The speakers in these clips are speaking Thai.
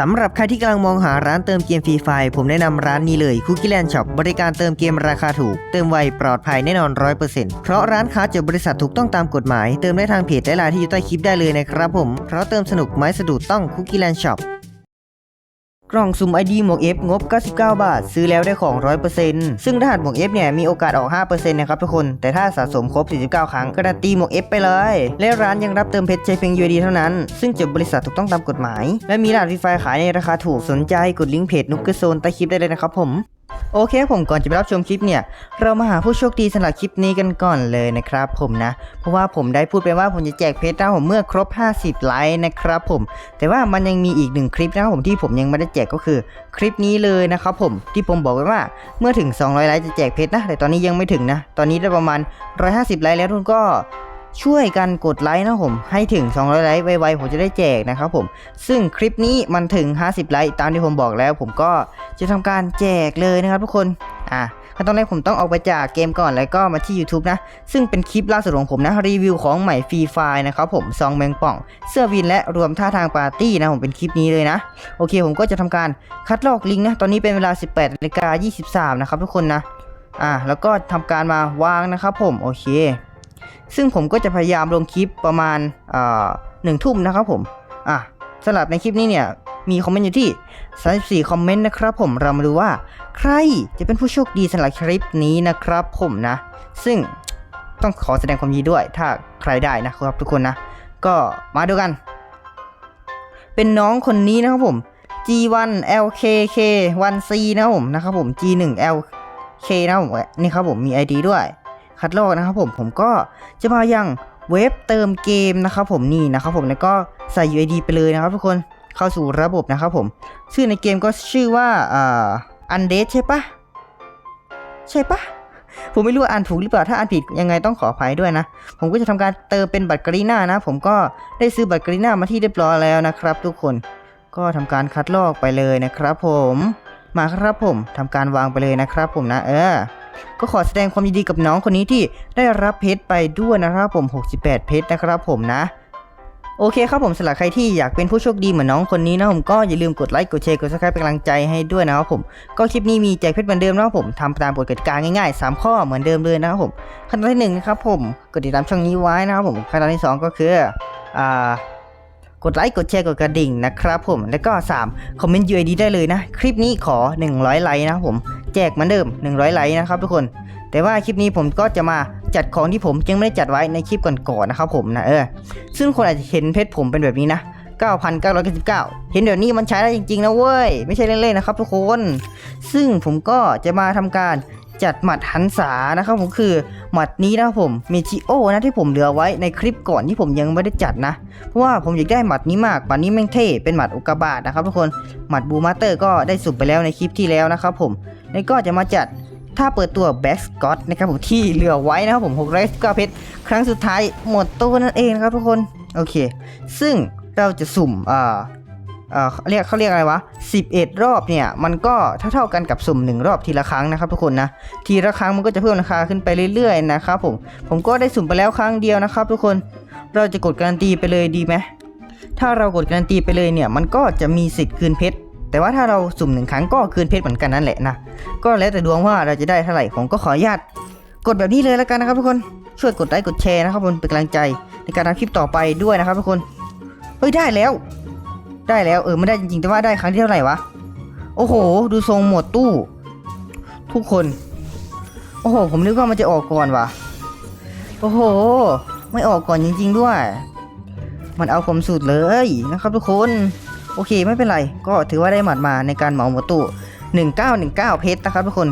สำหรับใครที่กำลังมองหาร้านเติมเกมฟรีไฟผมแนะนำร้านนี้เลยคุกกี้แลนด์ช็อปบริการเติมเกมราคาถูก เติมไวปลอดภัยแน่นอน 100%เพราะร้านค้าจดบริษัทถูกต้องตามกฎหมาย เติมได้ทางเพจและไลน์ที่อยู่ใต้คลิปได้เลยนะครับผม เพราะเติมสนุกไม้สะดุดต้องคุกกี้แลนด์ช็อป กล่องสุ่ม ID หมวก F งบ 99 บาท ซื้อแล้วได้ของ 100%ซึ่งรหัสหมวก F เนี่ยมีโอกาสออก 5%นะครับทุกคน แต่ถ้าสะสมครบ 49 ครั้งการันตีหมวก F ไปเลย และร้านยังรับเติมเพชรใช้เพียง UID เท่านั้น ซึ่งจดบริษัทถูกต้องตามกฎหมาย และมีรหัสฟรีไฟขายในราคาถูกสนใจกดลิงก์เพจนุกเกอร์โซนใต้คลิปได้เลยนะครับผม โอเคผมก่อนจะไปรับชมคลิปเนี่ย เรามาหาผู้โชคดีสำหรับคลิปนี้กันก่อนเลยนะครับผมนะ เพราะว่าผมได้พูดไปว่าผมจะแจกเพชรนะผมเมื่อครบ 50 ไลค์นะครับผม แต่ว่ามันยังมีอีกหนึ่งคลิปนะครับผมที่ผมยังไม่ได้แจกก็คือคลิปนี้เลยนะครับผมที่ผมบอกไว้ว่าเมื่อถึง 200 ไลค์จะแจกเพชรนะ แต่ตอนนี้ยังไม่ถึงนะ ตอนนี้ได้ประมาณ 150 ไลค์แล้วทุกคนก็ช่วยกันกดไลค์นะผม ให้ถึง 200 ไลค์ไวๆผมจะได้แจกนะครับผม ซึ่งคลิปนี้มันถึง 50 ไลค์ตามที่ผมบอกแล้ว ผมก็ จะทำการแจกเลยนะครับทุกคน อะขั้นตอนแรกผมต้องออกไปจากเกมก่อนแล้วก็มาที่ YouTube นะ ซึ่งเป็นคลิปล่าสุดของผมนะ รีวิวของใหม่ฟรีไฟนะครับผมซองแมงป่อง เสื้อวินและรวมท่าทางปาร์ตี้นะ ผมเป็นคลิปนี้เลยนะ โอเค ผมก็จะทำการคัดลอกลิงก์นะ ตอนนี้เป็นเวลา 18นาฬิกา23 นะครับทุกคนนะ อะแล้วก็ทำการมาวางนะครับผม โอเค ซึ่งผมก็จะพยายามลงคลิปประมาณอ่าหนึ่งทุ่มนะครับผม อะสำหรับในคลิปนี้เนี่ย มีคอมเมนต์อยู่ที่ 34 คอมเมนต์นะครับผมเรามาดูว่า ใครจะเป็นผู้โชคดีสำหรับคลิปนี้นะครับผมนะ ซึ่งต้องขอแสดงความยินดีด้วย ถ้าใครได้นะครับทุกคนนะ ก็มาดูกัน เป็นน้องคนนี้นะครับผม G1 LKK 1C นะครับผมนะครับผม G1 LK นะครับผมนี่ครับผมมี ID ด้วย คัดลอกนะครับผมผมก็จะมายังเว็บเติมเกมนะครับผมนี่นะครับผมแล้วก็ใส่ UID ไปเลยนะครับทุกคน เข้าสู่ระบบนะครับผม ชื่อในเกมก็ชื่อว่าอันเดใช่ปะใช่ปะผมไม่รู้ว่าอ่านถูกหรือเปล่า ถ้าอ่านผิดยังไงต้องขออภัยด้วยนะ ผมก็จะทำการเติมเป็นบัตรกรีน่านะ ผมก็ได้ซื้อบัตรกรีน่ามาที่เรียบร้อยแล้วนะครับ ทุกคน ก็ทำการคัดลอกไปเลยนะครับ ผม มาครับผมทำการวางไปเลยนะครับ ผมนะ เออ ก็ขอแสดงความยินดีกับน้องคนนี้ที่ได้รับเพชรไปด้วยนะครับผม 68 เพชรนะครับผมนะ โอเคครับผมสำหรับใครที่อยากเป็นผู้โชคดีเหมือนน้องคนนี้นะผมก็อย่าลืมกดไลค์กดแชร์กดซับสไครป์เป็นกำลังใจให้ด้วยนะครับผมก็คลิปนี้มีแจกเพชรเหมือนเดิมนะครับผมทำตามกฎกติกาง่ายๆ 3 ข้อเหมือนเดิมเลยนะครับผมขั้นตอนที่หนึ่งนะครับผมกดติดตามช่องนี้ไว้นะครับผมขั้นตอนที่สองก็คืออ่ากดไลค์กดแชร์กดกระดิ่งนะครับผมแล้วก็ 3 คอมเมนต์ UID ได้เลยนะ คลิปนี้ขอ 100 ไลค์นะครับผมแจกเหมือนเดิม 100 ไลค์นะครับทุกคน แต่ว่าคลิปนี้ผมก็จะมา จัดของที่ผมยังไม่ได้จัดไว้ในคลิปก่อนๆนะครับผมนะเออซึ่งคนอาจจะเห็นเพชรผมเป็นแบบนี้นะ9,999 เห็นแบบนี้มันใช้ได้จริงๆนะเว้ย ไม่ใช่เล่นๆนะครับทุกคน ซึ่งผมก็จะมาทำการจัดหมัดหันษานะครับผมคือหมัดนี้นะครับผมเมจิโอนะที่ผมเหลือไว้ในคลิปก่อนที่ผมยังไม่ได้จัดนะ เพราะว่าผมอยากได้หมัดนี้มากหมัดนี้แม่งเท่เป็นหมัดอุกกาบาตนะครับทุกคนหมัดบูมาเตอร์ก็ได้สุ่มไปแล้วในคลิปที่แล้วนะครับผมแล้วก็จะมาจัด ถ้าเปิดตัวแบ็กสกอตนะครับผมที่เหลือไว้นะครับผม6 9เพชรครั้งสุดท้ายหมดตัวนั่นเองนะครับทุกคนโอเค ซึ่งเราจะสุ่มอ่าเอ่อเรียกเขาเรียกอะไรวะ 11 รอบเนี่ย มันก็เท่าเท่าๆกันกับสุ่ม 1 รอบทีละครั้งนะครับทุกคนนะ ทีละครั้งมันก็จะเพิ่มราคาขึ้นไปเรื่อยๆนะครับผม ผมก็ได้สุ่มไปแล้วครั้งเดียวนะครับทุกคน เราจะกดการันตีไปเลยดีไหม ถ้าเรากดการันตีไปเลยเนี่ย มันก็จะมีสิทธิ์คืนเพชร แต่ว่าถ้าเราสุ่มหนึ่งครั้งก็คืนเพชรเหมือนกันนั่นแหละนะ ก็แล้วแต่ดวงว่าเราจะได้เท่าไหร่ผมก็ขออนุญาตกดแบบนี้เลยแล้วกันนะครับทุกคน ช่วยกดไลค์กดแชร์นะครับผมเป็นกำลังใจในการทำคลิปต่อไปด้วยนะครับทุกคน เฮ้ยได้แล้ว ได้แล้วเออไม่ได้จริงๆแต่ว่าได้ครั้งที่เท่าไหร่วะ โอ้โห ดูทรงหมดตู้ ทุกคน โอ้โห ผมนึกว่ามันจะออกก่อนวะโอ้โห ไม่ออกก่อนจริง ๆ ด้วย มันเอาผมสุดเลยนะครับทุกคน โอเคไม่เป็นไร ก็ถือว่าได้หมัดมาในการเหมาหมดตู้1919 เพชรนะครับทุกคน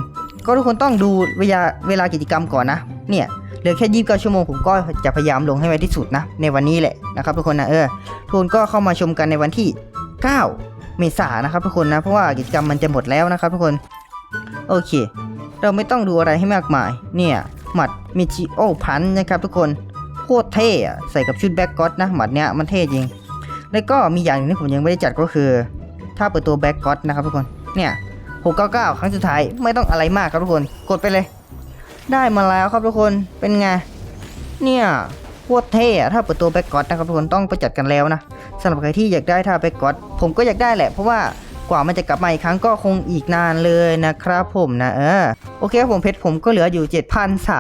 ก็ทุกคนต้องดูเวลาเวลากิจกรรมก่อนนะ เนี่ยเหลือแค่ยี่สิบเก้าชั่วโมงผมก็จะพยายามลงให้ไวที่สุดนะ ในวันนี้แหละนะครับทุกคนนะเออทุกคนก็เข้ามาชมกันในวันที่ 9 เมษายนนะครับทุกคนนะ เพราะว่ากิจกรรมมันจะหมดแล้วนะครับทุกคน โอเค เราไม่ต้องดูอะไรให้มากมาย เนี่ยหมัดมิจิโอพันนะครับทุกคนโคตรเท่ใส่กับชุดแบ็กก็อตนะหมัดเนี้ยมันเท่จริง แล้วก็มีอย่างหนึงที่ผมยังไม่ได้จัดก็คือ ถ้าเปิดตัวแบ็กก็อตนะครับทุกคนเนี่ย699 ครั้งสุดท้ายไม่ต้องอะไรมากครับทุกคนกดไปเลย ได้มาแล้วครับทุกคนเป็นไงเนี่ยโคตรเท่อะถ้าเปิดตัวแบ็กกอดนะครับทุกคนต้องไปจัดกันแล้วนะสำหรับใครที่อยากได้ท่าแบ็กกอดผมก็อยากได้แหละเพราะว่ากว่ามันจะกลับมาอีกครั้งก็คงอีกนานเลยนะครับผมนะเออโอเคผมเพชรผมก็เหลืออยู่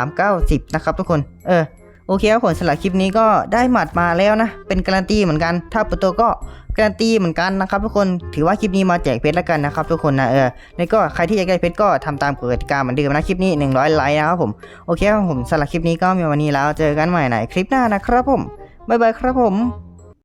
7,390 นะครับทุกคนเออ โอเคครับผมสำหรับคลิปนี้ก็ได้หมัดมาแล้วนะ เป็นการันตีเหมือนกัน ถ้าเปิดตัวก็การันตีเหมือนกันนะครับทุกคนถือว่าคลิปนี้มาแจกเพชรแล้วกันนะครับทุกคนนะเออแล้วก็ใครที่อยากได้เพชรก็ทำตามกฎกติกาเหมือนเดิมนะคลิปนี้ 100ไลค์นะครับผมโอเคครับผมสำหรับคลิปนี้ก็มีวันนี้แล้วเจอกันใหม่ในคลิปหน้านะครับผมบ๊ายบายครับผม